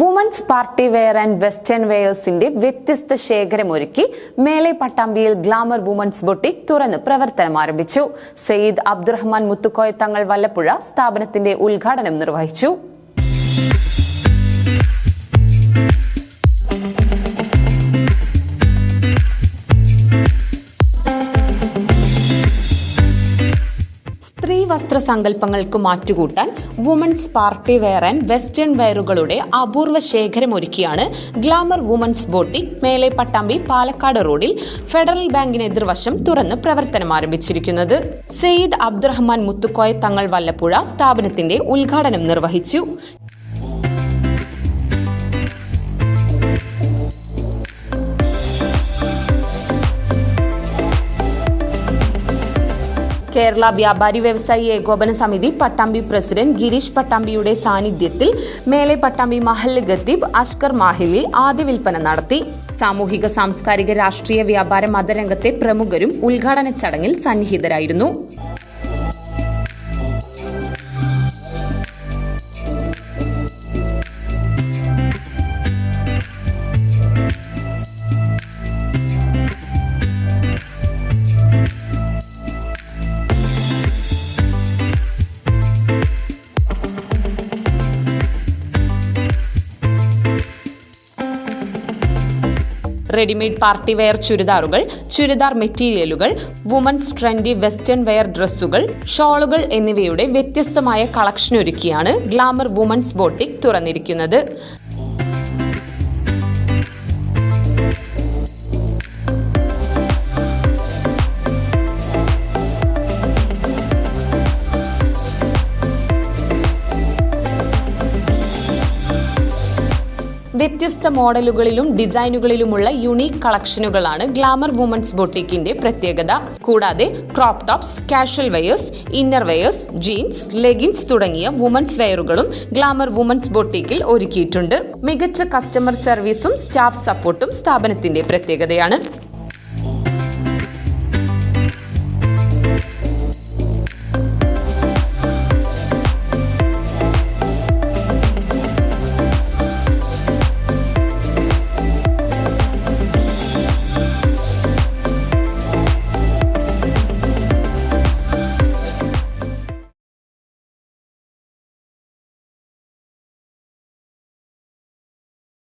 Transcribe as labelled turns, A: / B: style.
A: Women's party wear and western വെയേഴ്സിന്റെ വ്യത്യസ്ത ശേഖരമൊരുക്കി മേലെ പട്ടാമ്പിയിൽ ഗ്ലാമർ വുമൺസ് ബൊട്ടിക് തുറന്ന് പ്രവർത്തനം ആരംഭിച്ചു. സെയ്ദ് അബ്ദുറഹ്മാൻ മുത്തുക്കോയ തങ്ങൾ വല്ലപ്പുഴ സ്ഥാപനത്തിന്റെ ഉദ്ഘാടനം നിർവഹിച്ചു. സ്ത്രീ വസ്ത്ര സങ്കല്പങ്ങൾക്ക് മാറ്റുകൂട്ടാൻ women's party wear and western വെയറുകളുടെ അപൂർവ ശേഖരം ഒരുക്കിയാണ് ഗ്ലാമർ വുമൺസ് ബോട്ടിക് മേലെ പട്ടാമ്പി പാലക്കാട് റോഡിൽ ഫെഡറൽ ബാങ്കിന് എതിർവശം തുറന്ന് പ്രവർത്തനം ആരംഭിച്ചിരിക്കുന്നത്. സെയ്ദ് അബ്ദുറഹ്മാൻ മുത്തുക്കോയ തങ്ങൾ വല്ലപ്പുഴ സ്ഥാപനത്തിന്റെ ഉദ്ഘാടനം നിർവഹിച്ചു. കേരള വ്യാപാരി വ്യവസായി ഏകോപന സമിതി പട്ടാമ്പി പ്രസിഡന്റ് ഗിരീഷ് പട്ടാമ്പിയുടെ സാന്നിധ്യത്തിൽ മേലെ പട്ടാമ്പി മഹല്ല് ഖത്തീബ് അഷ്കർ മാഹിലിൽ ആദ്യ വിൽപ്പന നടത്തി. സാമൂഹിക സാംസ്കാരിക രാഷ്ട്രീയ വ്യാപാര മതരംഗത്തെ പ്രമുഖരും ഉദ്ഘാടന ചടങ്ങിൽ സന്നിഹിതരായിരുന്നു. റെഡിമെയ്ഡ് പാർട്ടി വെയർ ചുരിദാറുകൾ ചുരിദാർ മെറ്റീരിയലുകൾ വുമൻസ് ട്രെൻഡി വെസ്റ്റേൺ വെയർ ഡ്രസ്സുകൾ ഷോളുകൾ എന്നിവയുടെ വ്യത്യസ്തമായ കളക്ഷൻ ഒരുക്കിയാണ് ഗ്ലാമർ വുമൻസ് ബോട്ടിക് തുറന്നിരിക്കുന്നത്. വ്യത്യസ്ത മോഡലുകളിലും ഡിസൈനുകളിലുമുള്ള യുണീക്ക് കളക്ഷനുകളാണ് ഗ്ലാമർ വുമൻസ് ബൊട്ടിക്കിന്റെ പ്രത്യേകത. കൂടാതെ crop tops casual wears inner wears jeans leggings തുടങ്ങിയ വുമൻസ് വെയറുകളും ഗ്ലാമർ വുമൻസ് ബൊട്ടിക്കിൽ ഒരുക്കിയിട്ടുണ്ട്. മികച്ച കസ്റ്റമർ സർവീസും സ്റ്റാഫ് സപ്പോർട്ടും സ്ഥാപനത്തിന്റെ പ്രത്യേകതയാണ്.